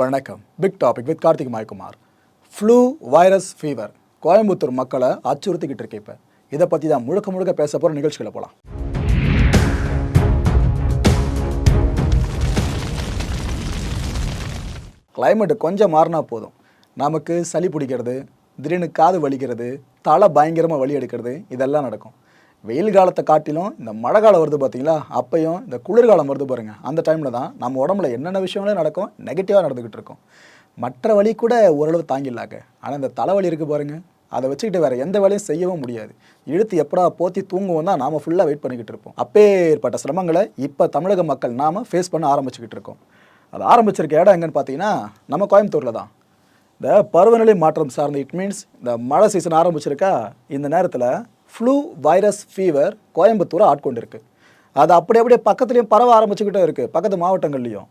வணக்கம். Big topic with Karthik Mayakumar. Flu virus fever Coimbatore மக்களை அச்சுறுத்திக்கிட்டு இருக்கு இப்போ. இதை பற்றி தான் முழுக்க முழுக்க பேச போகிற நிகழ்ச்சிகளை போகலாம் கிளைமேட்டு கொஞ்சம் மாறினா போதும். நமக்கு சளி பிடிக்கிறது திடீர்னு காது வலிக்கிறது தலை பயங்கரமாக வலி எடுக்கிறது இதெல்லாம் நடக்கும். வெயில் காலத்தை காட்டிலும் இந்த மழை காலம் வருது பார்த்தீங்களா? அப்பையும் இந்த குளிர்காலம் வருது பாருங்கள் அந்த டைமில் தான் நம்ம உடம்புல என்னென்ன விஷயங்களும் நடக்கும் நெகட்டிவாக நடந்துக்கிட்டு இருக்கும். மற்ற வழி கூட ஓரளவு தாங்கிடலாங்க. ஆனால் இந்த தலைவலி இருக்குது பாருங்கள் அதை வச்சுக்கிட்டு வேறு எந்த வேலையும் செய்யவும் முடியாது. இழுத்து எப்படா போத்தி தூங்குவோம் தான் நாம் ஃபுல்லாக வெயிட் பண்ணிக்கிட்டு இருப்போம். அப்பேற்பட்ட சிரமங்களை இப்போ தமிழக மக்கள் நாம் ஃபேஸ் பண்ண ஆரம்பிச்சுக்கிட்டு இருக்கோம். அது ஆரம்பிச்சிருக்க இடம் எங்கன்னு பார்த்தீங்கன்னா நம்ம கோயம்புத்தூரில் தான். இந்த பருவநிலை மாற்றம் சார்ந்த இட் மீன்ஸ் இந்த மழை சீசன் ஆரம்பிச்சிருக்கா? இந்த நேரத்தில் ஃப்ளூ வைரஸ் ஃபீவர் கோயம்புத்தூரை ஆட்கொண்டிருக்கு. அது அப்படி அப்படியே பக்கத்துலேயும் பரவ ஆரம்பிச்சுக்கிட்டே இருக்குது பக்கத்து மாவட்டங்கள்லையும்.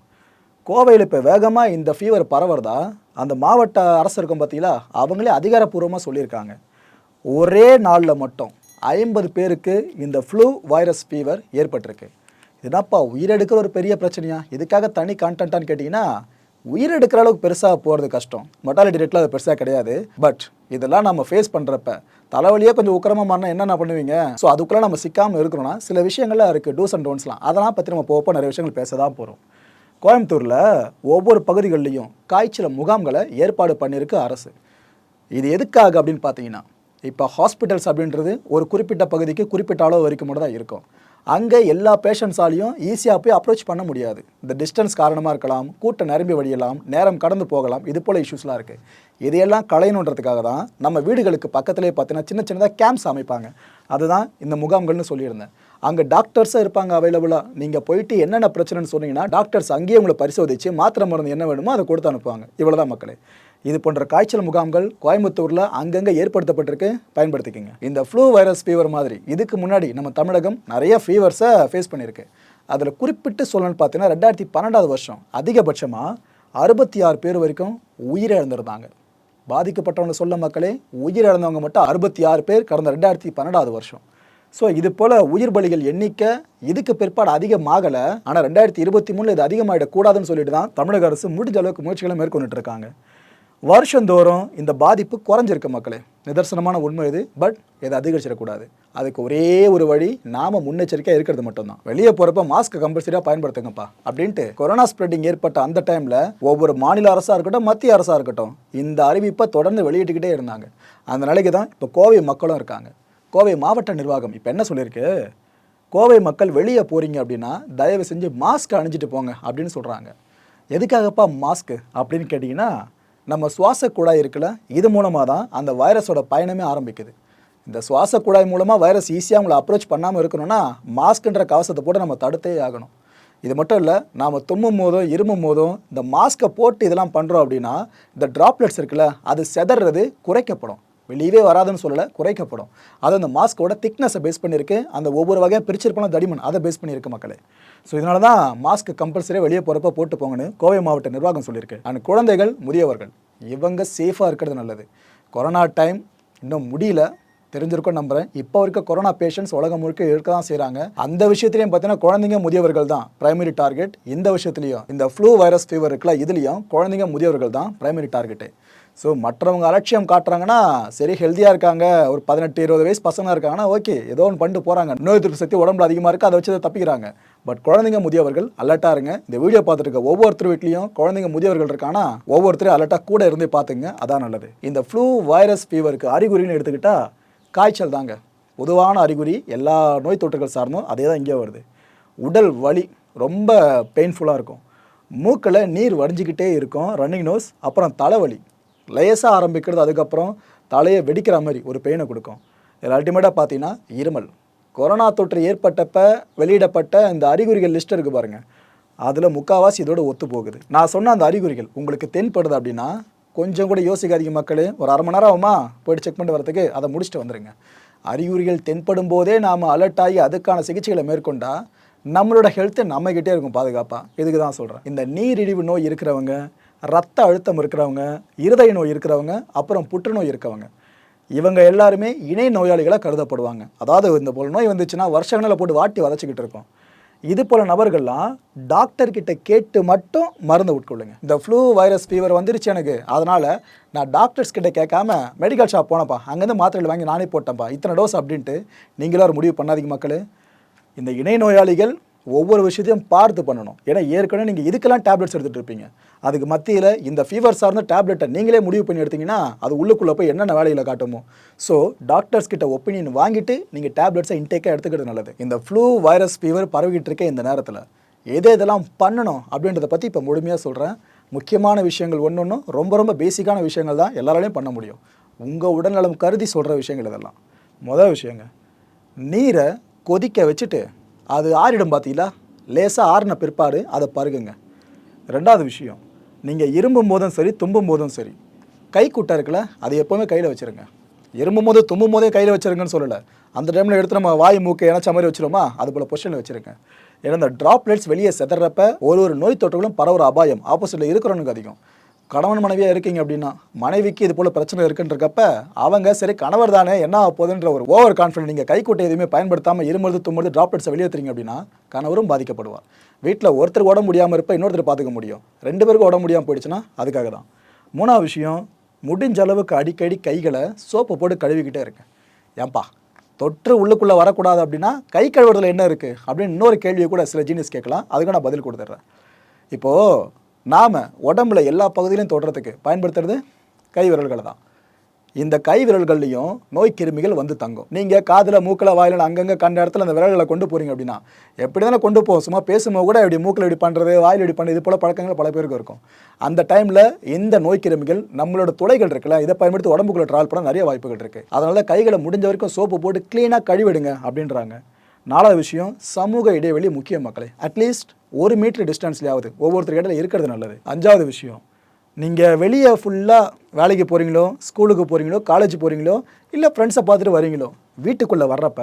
கோவையில் இப்போ வேகமாக இந்த ஃபீவர் பரவுறதா அந்த மாவட்ட அரசு இருக்கும் பார்த்தீங்களா அவங்களே அதிகாரப்பூர்வமாக சொல்லியிருக்காங்க. ஒரே நாளில் மட்டும் ஐம்பது பேருக்கு இந்த ஃப்ளூ வைரஸ் ஃபீவர் ஏற்பட்டிருக்கு. இதுனாப்பா உயிரெடுக்கிற ஒரு பெரிய பிரச்சனையா? இதுக்காக தனி கான்டென்ட்டான்னு கேட்டிங்கன்னா உயிர் எடுக்கிற அளவுக்கு பெருசாக போகிறது கஷ்டம். மொட்டாலிட்டி ரேட்டில் அது பெருசாக கிடையாது. பட் இதெல்லாம் நம்ம ஃபேஸ் பண்ணுறப்ப தலைவலியே கொஞ்சம் உக்கிரமாக மாறினா என்னென்ன பண்ணுவீங்க? ஸோ அதுக்குள்ளே நம்ம சிக்காமல் இருக்கிறோம்னா சில விஷயங்கள்லாம் இருக்குது டூஸ் அண்ட் டோன்ஸ்லாம் அதெல்லாம் பற்றி நம்ம போப்போ நிறைய விஷயங்கள் பேச தான் போகிறோம் கோயம்புத்தூரில் ஒவ்வொரு பகுதிகளிலையும் காய்ச்சல் முகாம்களை ஏற்பாடு பண்ணியிருக்கு அரசு. இது எதுக்காக அப்படின்னு பார்த்தீங்கன்னா இப்போ ஹாஸ்பிட்டல்ஸ் அப்படின்றது ஒரு குறிப்பிட்ட பகுதிக்கு குறிப்பிட்ட அளவு வரைக்கும் மட்டும் தான் இருக்கும். அங்கே எல்லா பேஷண்ட்ஸாலையும் ஈஸியாக போய் அப்ரோச் பண்ண முடியாது. இந்த டிஸ்டன்ஸ் காரணமாக இருக்கலாம் கூட்டம் நிரம்பி வழியலாம் நேரம் கடந்து போகலாம் இது போல் இஷ்யூஸ்லாம் இருக்குது இதையெல்லாம் களையணுன்றதுக்காக தான் நம்ம வீடுகளுக்கு பக்கத்துலேயே பார்த்தீங்கன்னா சின்ன சின்னதாக கேம்ப்ஸ் அமைப்பாங்க. அதுதான் இந்த முகாம்கள்னு சொல்லியிருந்தேன். அங்கே டாக்டர்ஸாக இருப்பாங்க அவைலபிளாக நீங்கள் போயிட்டு என்னென்ன பிரச்சனைன்னு சொன்னீங்கன்னா டாக்டர்ஸ் அங்கேயே உங்களை பரிசோதித்து மாத்திரை மருந்து என்ன வேணுமோ அதை கொடுத்து அனுப்புவாங்க. இவ்வளோதான் மக்களே. இது போன்ற காய்ச்சல் முகாம்கள் கோயம்புத்தூரில் அங்கங்கே ஏற்படுத்தப்பட்டிருக்கு. பயன்படுத்திக்கோங்க. இந்த ஃப்ளூ வைரஸ் ஃபீவர் மாதிரி இதுக்கு முன்னாடி நம்ம தமிழகம் நிறைய ஃபீவர்ஸை ஃபேஸ் பண்ணியிருக்கு அதில் குறிப்பிட்டு சொல்லணும்னு பார்த்தீங்கன்னா ரெண்டாயிரத்தி பன்னெண்டாவது வருஷம் அதிகபட்சமாக அறுபத்தி ஆறு பேர் வரைக்கும் உயிரிழந்திருந்தாங்க. பாதிக்கப்பட்டவங்க சொல்ல மக்களே உயிரிழந்தவங்க மட்டும் அறுபத்தி ஆறு பேர் கடந்த ரெண்டாயிரத்தி பன்னெண்டாவது வருஷம். ஸோ இது போல் உயிர் பலிகள் எண்ணிக்கை இதுக்கு பிற்பாடு அதிகமாகலை. ஆனால் ரெண்டாயிரத்தி இருபத்தி மூணில் இது அதிகமாகிடக்கூடாதுன்னு சொல்லிட்டு தான் தமிழக அரசு முடிஞ்ச அளவுக்கு முயற்சிகளை மேற்கொண்டுட்டு இருக்காங்க. வருஷந்தோறும் இந்த பாதிப்பு குறைஞ்சிருக்கு மக்களே. நிதர்சனமான உண்மை இது. பட் இதை அதிகரிச்சிடக்கூடாது. அதுக்கு ஒரே ஒரு வழி நாம முன்னெச்சரிக்கையாக இருக்கிறது மட்டும்தான். வெளியே போகிறப்ப மாஸ்க் கம்பல்சரியாக பயன்படுத்துங்கப்பா. அப்படின்ட்டு கொரோனா ஸ்ப்ரெட்டிங் ஏற்பட்ட அந்த டைமில் ஒவ்வொரு மாநில அரசாக இருக்கட்டும் மத்திய அரசாக இருக்கட்டும் இந்த அறிவிப்பை தொடர்ந்து வெளியிட்டுக்கிட்டே இருந்தாங்க. அந்த நிலைக்கு தான் இப்போ கோவை மக்களும் இருக்காங்க. கோவை மாவட்ட நிர்வாகம் இப்போ என்ன சொல்லியிருக்கு? கோவை மக்கள் வெளியே போகிறீங்க அப்படின்னா தயவு செஞ்சு மாஸ்க் அணிஞ்சிட்டு போங்க அப்படின்னு சொல்கிறாங்க எதுக்காகப்பா மாஸ்க்கு அப்படின்னு கேட்டிங்கன்னா நம்ம சுவாச குழாய் இருக்குல்ல இது மூலமாக தான் அந்த வைரஸோட பயணமே ஆரம்பிக்குது. இந்த சுவாச குழாய் மூலமாக வைரஸ் ஈஸியாக உங்களை அப்ரோச் பண்ணாமல் இருக்கணும்னா மாஸ்க்குன்ற கவசத்தை போட்டு நம்ம தடுத்தே ஆகணும். இது மட்டும் இல்லை நாம் தும்மும் போதும் இருமும் போதும் இந்த மாஸ்க்கை போட்டு இதெல்லாம் பண்ணுறோம் அப்படின்னா இந்த ட்ராப்லெட்ஸ் இருக்குல்ல அது செதறது குறைக்கப்படும். வெளியவே வராதுன்னு சொல்லலை குறைக்கப்படும். அது அந்த மாஸ்கோட திக்னஸை பேஸ் பண்ணியிருக்கு. அந்த ஒவ்வொரு வகையாக பிரிச்சிருப்பான தடிமன் அதை பேஸ் பண்ணியிருக்கு மக்களே. ஸோ இதனால தான் மாஸ்க் கம்பல்சரியாக வெளியே போகிறப்ப போட்டு போங்கன்னு கோவை மாவட்ட நிர்வாகம் சொல்லியிருக்கு. அண்ட் குழந்தைகள் முதியவர்கள் இவங்க சேஃபாக இருக்கிறது நல்லது. கொரோனா டைம் இன்னும் முடியல. தெரிஞ்சிருக்கும் நம்புகிறேன் இப்போ இருக்க கொரோனா பேஷண்ட்ஸ் உலகம் முழுக்க இருக்க தான் செய்கிறாங்க அந்த விஷயத்துலையும் பார்த்தீங்கன்னா குழந்தைங்க முதியவர்கள் தான் பிரைமரி டார்கெட் இந்த விஷயத்துலையும் இந்த ஃப்ளூ வைரஸ் ஃபீவர் இருக்குல்ல இதுலேயும் குழந்தைங்க முதியவர்கள் தான் பிரைமரி டார்கெட்டு ஸோ மற்றவங்க அலட்சியம் காட்டுறாங்கன்னா சரி ஹெல்த்தியாக இருக்காங்க. ஒரு பதினெட்டு இருபது வயசு பசங்க இருக்காங்கன்னா ஓகே ஏதோ ஒன்று பண்ணிட்டு போகிறாங்க நோய் எதிர்ப்பு சக்தி உடம்புல அதிகமாக இருக்குது அதை வச்சு தப்பிக்கிறாங்க. பட் குழந்தைங்க முதியவர்கள் அலர்ட்டாக இருங்க. இந்த வீடியோ பார்த்துருக்க ஒவ்வொருத்தர் வீட்லேயும் குழந்தைங்க முதியவர்கள் இருக்கானா ஒவ்வொருத்தரும் அலர்ட்டாக கூட இருந்து பார்த்துங்க அதான் நல்லது. இந்த ஃப்ளூ வைரஸ் ஃபீவருக்கு அறிகுறின்னு எடுத்துக்கிட்டால் காய்ச்சல் தாங்க. பொதுவான அறிகுறி எல்லா நோய் தொற்றுகள் சார்ந்தும் அதே தான் இங்கே வருது. உடல் வலி ரொம்ப பெயின்ஃபுல்லாக இருக்கும். மூக்கில் நீர் வடிஞ்சிக்கிட்டே இருக்கும் ரன்னிங் நோஸ் அப்புறம் தலைவலி. லேசாக ஆரம்பிக்கிறது அதுக்கப்புறம் தலையை வெடிக்கிற மாதிரி ஒரு பெயினை கொடுக்கும். இதில் அல்டிமேட்டாக பார்த்தீங்கன்னா இருமல். கொரோனா தொற்று ஏற்பட்டப்ப வெளியிடப்பட்ட இந்த அறிகுறிகள் லிஸ்ட் இருக்குது பாருங்கள் அதில் முக்காவாசி இதோட ஒத்து போகுது. நான் சொன்ன அந்த அறிகுறிகள் உங்களுக்கு தென்படுது அப்படின்னா கொஞ்சம் கூட யோசிக்காதீங்க மக்களே. ஒரு அரை மணி நேரம் ஆகுமா? போயிட்டு செக் பண்ணிட்டு வரதுக்கு அதை முடிச்சுட்டு வந்துருங்க. அறிகுறிகள் தென்படும் போதே நாம் அலர்ட் ஆகி அதுக்கான சிகிச்சைகளை மேற்கொண்டால் நம்மளோட ஹெல்த்து நம்மகிட்டே இருக்கும் பாதுகாப்பாக இதுக்கு தான் சொல்கிறேன் இந்த நீரிழிவு நோய் இருக்கிறவங்க ரத்த அழுத்தம் இருக்கிறவங்க இருதய நோய் இருக்கிறவங்க அப்புறம் புற்றுநோய் இருக்கவங்க இவங்க எல்லாருமே இணை நோயாளிகளாக கருதப்படுவாங்க. அதாவது இந்த போல் நோய் வந்துச்சுன்னா வருஷங்களில் போட்டு வாட்டி வதச்சிக்கிட்டு இருக்கோம். இது போல் நபர்கள்லாம் டாக்டர்கிட்ட கேட்டு மட்டும் மருந்து உட்கொள்ளுங்க. இந்த ஃப்ளூ வைரஸ் ஃபீவர் வந்துருச்சு எனக்கு. அதனால் நான் டாக்டர்ஸ் கிட்ட கேட்காம மெடிக்கல் ஷாப் போனப்பா அங்கேருந்து மாத்திரைகள் வாங்கி நானே போட்டேன்ப்பா. இத்தனை டோஸ் அப்படின்ட்டு நீங்களும் ஒரு முடிவு பண்ணாதீங்க மக்கள். இந்த இணை நோயாளிகள் ஒவ்வொரு விஷயத்தையும் பார்த்து பண்ணணும். ஏன்னா ஏற்கனவே நீங்கள் இதுக்கெல்லாம் டேப்லெட்ஸ் எடுத்துகிட்டு இருப்பீங்க. அதுக்கு மத்தியில் இந்த ஃபீவர் சார்ந்த டேப்லெட்டை நீங்களே முடிவு பண்ணி எடுத்தீங்கன்னா அது உள்ளுக்குள்ளே போய் என்னென்ன வேலையில் காட்டுமோ. ஸோ டாக்டர்ஸ் கிட்ட ஒப்பீனியன் வாங்கிட்டு நீங்கள் டேப்லெட்ஸை இன்டேக்காக எடுத்துக்கிறது நல்லது. இந்த ஃப்ளூ வைரஸ் ஃபீவர் பரவிக்கிட்டு இருக்க இந்த நேரத்தில். எதை இதெல்லாம் பண்ணணும் அப்படின்றத பற்றி இப்போ முழுமையாக சொல்கிறேன் முக்கியமான விஷயங்கள் ஒன்று ஒன்றும் ரொம்ப ரொம்ப பேசிக்கான விஷயங்கள் தான் எல்லாராலையும் பண்ண முடியும். உங்கள் உடல்நலம் கருதி சொல்கிற விஷயங்கள் இதெல்லாம். மொதல் விஷயங்க நீரை கொதிக்க வச்சுட்டு அது ஆறிடும் பார்த்தீங்களா லேசாக ஆறின பிற்பாடு அதை பருகுங்க. ரெண்டாவது விஷயம் நீங்கள் இரும்பும் போதும் சரி தும்பும் போதும் சரி கை குட்டை இருக்குல்ல அதை எப்போவுமே கையில் வச்சுருங்க. இரும்பும் போது தும்பும் போதே கையில் வச்சுருங்கன்னு சொல்லலை. அந்த டைமில் எடுத்து நம்ம வாய் மூக்கை இணைச்ச மாதிரி வச்சிருமா அது போல் பொசிஷனில் வச்சுருங்க. ஏன்னா இந்த ட்ராப்லெட்ஸ் வெளியே செதறப்ப ஒரு ஒரு நோய் தொற்றுகளும் பரவுற அபாயம் ஆப்போசிட்டில் இருக்கிறவனுக்கு அதிகம். கணவன் மனைவியாக இருக்கீங்க அப்படின்னா மனைவிக்கு இது போல் பிரச்சனை இருக்குன்றக்கப்ப அவங்க சரி கணவர் தானே என்ன ஆக போகுதுன்ற ஒரு ஓவர் கான்ஃபிடன்ட் நீங்கள் கைக்கூட்டை எதுவுமே பயன்படுத்தாமல் இருமுறது தும்முறது ட்ராப்லெட்ஸை வெளியேற்றுறீங்க அப்படின்னா கணவரும் பாதிக்கப்படுவார். வீட்டில் ஒருத்தர் உடம்பு முடியாமல் இருப்ப இன்னொருத்தர் பார்த்துக்க முடியும். ரெண்டு பேருக்கும் உடம்பு முடியாமல் போயிடுச்சுன்னா அதுக்காக தான். மூணாவது விஷயம் முடிஞ்ச அளவுக்கு அடிக்கடி கைகளை சோப்பு போட்டு கழுவிக்கிட்டே இருக்கேன் ஏன்பா தொற்று உள்ளுக்குள்ளே வரக்கூடாது அப்படின்னா கை கழுவுறதுல என்ன இருக்குது அப்படின்னு இன்னொரு கேள்வியை கூட சில ஜீனியஸ் கேட்கலாம். அதுக்கு நான் பதில் கொடுத்துட்றேன். இப்போது நாம் உடம்புல எல்லா பகுதியிலையும் தொடுறதுக்கு பயன்படுத்துறது கை விரல்களை தான். இந்த கை விரல்கள்லையும் நோய் கிருமிகள் வந்து தங்கும். நீங்கள் காதில் மூக்கில் வாயில் அங்கங்கே கண்ட இடத்துல அந்த விரல்களை கொண்டு போகிறீங்க அப்படின்னா எப்படி தானே கொண்டு போவோம் சும்மா பேசும்போது கூட இப்படி மூக்கில் இப்படி பண்ணுறது வாயில் இப்படி பண்ணுறது இது போல் பழக்கங்கள் பல பேருக்கு இருக்கும். அந்த டைமில் இந்த நோய் கிருமிகள் நம்மளோட துளைகள் இருக்குல்ல இதை பயன்படுத்தி உடம்புக்குள்ளே ட்ராவல் பண்ண நிறைய வாய்ப்புகள் இருக்குது அதனால் கைகளை முடிஞ்ச வரைக்கும் சோப்பு போட்டு க்ளீனாக கழுவிடுங்க அப்படின்றாங்க. நாலாவது விஷயம் சமூக இடைவெளி முக்கிய மக்களே. அட்லீஸ்ட் ஒரு மீட்டர் டிஸ்டன்ஸ்லையாவது ஒவ்வொருத்தர் இடையில இருக்கிறது நல்லது. அஞ்சாவது விஷயம் நீங்கள் வெளியே ஃபுல்லாக வேலைக்கு போகிறீங்களோ ஸ்கூலுக்கு போகிறீங்களோ காலேஜ் போகிறீங்களோ இல்லை ஃப்ரெண்ட்ஸை பார்த்துட்டு வரீங்களோ வீட்டுக்குள்ளே வர்றப்ப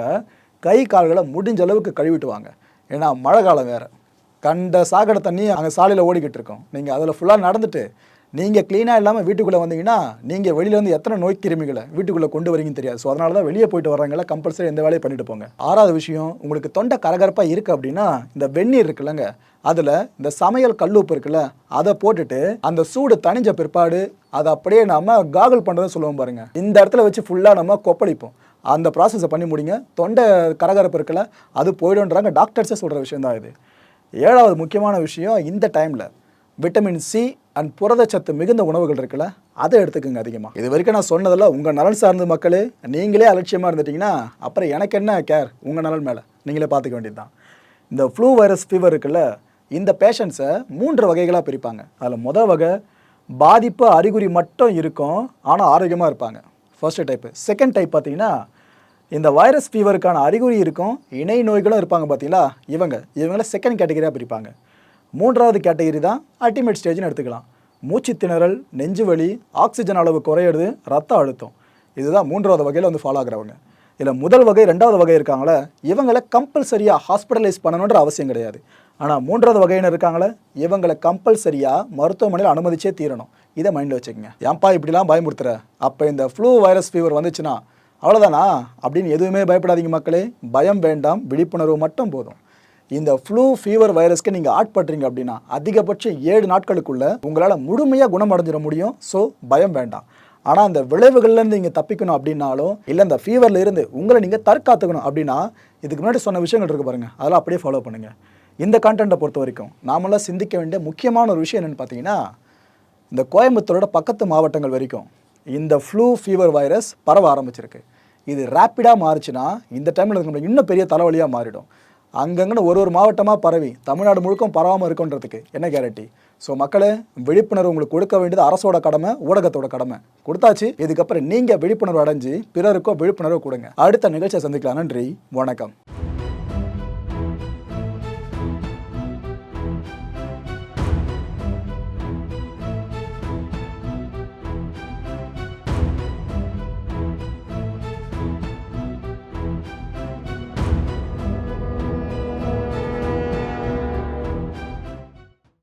கை கால்களை முடிஞ்ச அளவுக்கு கழுவிட்டு வாங்க ஏன்னா மழை காலம் வேறு. கண்ட சாக்கடை தண்ணி அங்கே சாலையில் ஓடிக்கிட்டு இருக்கோம். நீங்கள் அதில் ஃபுல்லாக நடந்துட்டு நீங்கள் க்ளீனாக இல்லாமல் வீட்டுக்குள்ளே வந்தீங்கன்னா நீங்கள் வெளியிலேருந்து எத்தனை நோய் கிருமிகளை வீட்டுக்குள்ளே கொண்டு வரீங்கன்னு தெரியாது. ஸோ அதனால தான் வெளியே போயிட்டு வர்றவங்கள கம்பல்சரி எந்த வேலையை பண்ணிட்டு போங்க. ஆறாவது விஷயம் உங்களுக்கு தொண்டை கரகரப்பாக இருக்குது அப்படின்னா இந்த வெந்நீர் இருக்குல்லங்க. அதில் இந்த சமையல் கல்லுப்பு இருக்குல்ல அதை போட்டுட்டு அந்த சூடு தணிஞ்ச பிற்பாடு அதை அப்படியே நாம் காகல் பண்ணுறதை சொல்லுவோம் பாருங்கள் இந்த இடத்துல வச்சு ஃபுல்லாக நம்ம கொப்பளிப்போம். அந்த ப்ராசஸை பண்ணி முடிங்க. தொண்டை கரகரப்பு இருக்குல்ல அது போயிடும்ன்றாங்க டாக்டர்ஸே சொல்கிற விஷயம் தான் இது. ஏழாவது முக்கியமான விஷயம் இந்த டைமில் விட்டமின் சி அண்ட் புரதச்சத்து மிகுந்த உணவுகள் இருக்குல்ல அதை எடுத்துக்கோங்க அதிகமாக இது வரைக்கும் நான் சொன்னதெல்லாம் உங்கள் நலன் சார்ந்த மக்களே. நீங்களே அலட்சியமாக இருந்துட்டீங்கன்னா அப்புறம் எனக்கு என்ன கேர் உங்கள் நலன் மேலே? நீங்களே பார்த்துக்க வேண்டியது தான் இந்த ஃப்ளூ வைரஸ் ஃபீவர் இருக்குல்ல இந்த பேஷண்ட்ஸை மூன்று வகைகளாக பிரிப்பாங்க. அதில் மொதல் வகை பாதிப்பு அறிகுறி மட்டும் இருக்கும் ஆனால் ஆரோக்கியமாக இருப்பாங்க. ஃபர்ஸ்ட் டைப்பு செகண்ட் டைப் பார்த்தீங்கன்னா இந்த வைரஸ் ஃபீவருக்கான அறிகுறி இருக்கும் இணை நோய்களும் இருப்பாங்க பார்த்தீங்களா? இவங்க. இவங்கள செகண்ட் கேட்டகரியாக பிரிப்பாங்க. மூன்றாவது கேட்டகரி தான் அல்டிமேட் ஸ்டேஜ்னு எடுத்துக்கலாம். மூச்சு திணறல் நெஞ்சு வலி ஆக்சிஜன் அளவு குறையிறது ரத்த அழுத்தம். இதுதான் மூன்றாவது வகையில் வந்து ஃபாலோ ஆகுறவங்க. இதில் முதல் வகை ரெண்டாவது வகை இருக்காங்களே இவங்களை கம்பல்சரியாக ஹாஸ்பிட்டலைஸ் பண்ணணுன்ற அவசியம் கிடையாது. ஆனால் மூன்றாவது வகையினர் இருக்காங்களே இவங்களை கம்பல்சரியாக மருத்துவமனையில் அனுமதிச்சே தீரணும். இதை மைண்டில் வச்சுக்கோங்க. ஏன்பா இப்படிலாம் பயமுறுத்துற? அப்போ இந்த ஃப்ளூ வைரஸ் ஃபீவர் வந்துச்சுன்னா அவ்வளோதானா அப்படின்னு எதுவுமே பயப்படாதீங்க மக்களே. பயம் வேண்டாம் விழிப்புணர்வு மட்டும் போதும். இந்த ஃப்ளூ ஃபீவர் வைரஸ்க்கு நீங்கள் ஆட்படுறீங்க அப்படின்னா அதிகபட்சம் ஏழு நாட்களுக்குள்ள உங்களால் முழுமையாக குணமடைஞ்சிட முடியும். ஸோ பயம் வேண்டாம். ஆனால் அந்த விளைவுகள்லேருந்து நீங்கள் தப்பிக்கணும் அப்படின்னாலும் இல்லை அந்த ஃபீவரில் இருந்து உங்களை நீங்கள் தற்காத்துக்கணும் அப்படின்னா இதுக்கு முன்னாடி சொன்ன விஷயங்கள் இருக்குது பாருங்கள் அதெல்லாம் அப்படியே ஃபாலோ பண்ணுங்கள் இந்த கான்டென்ட்டை பொறுத்த வரைக்கும் நாமெல்லாம் சிந்திக்க வேண்டிய முக்கியமான ஒரு விஷயம் என்னென்னு பார்த்தீங்கன்னா இந்த கோயம்புத்தூரோட பக்கத்து மாவட்டங்கள் வரைக்கும் இந்த ஃப்ளூ ஃபீவர் வைரஸ் பரவ ஆரம்பிச்சிருக்கு. இது ரேப்பிடாக மாறுச்சுன்னா இந்த டைமில் நம்ம இன்னும் பெரிய தலைவலியாக மாறிடும். அங்கங்கன்னு ஒரு ஒரு மாவட்டமாக பரவி தமிழ்நாடு முழுக்கும் பரவாமல் இருக்குன்றதுக்கு என்ன கேரண்டி ஸோ மக்களே விழிப்புணர்வு உங்களுக்கு கொடுக்க வேண்டியது அரசோட கடமை ஊடகத்தோட கடமை. கொடுத்தாச்சு இதுக்கப்புறம் நீங்கள் விழிப்புணர்வு அடைஞ்சு பிறருக்கோ விழிப்புணர்வு கொடுங்க. அடுத்த நிகழ்ச்சியை சந்திக்கலாம். நன்றி வணக்கம்.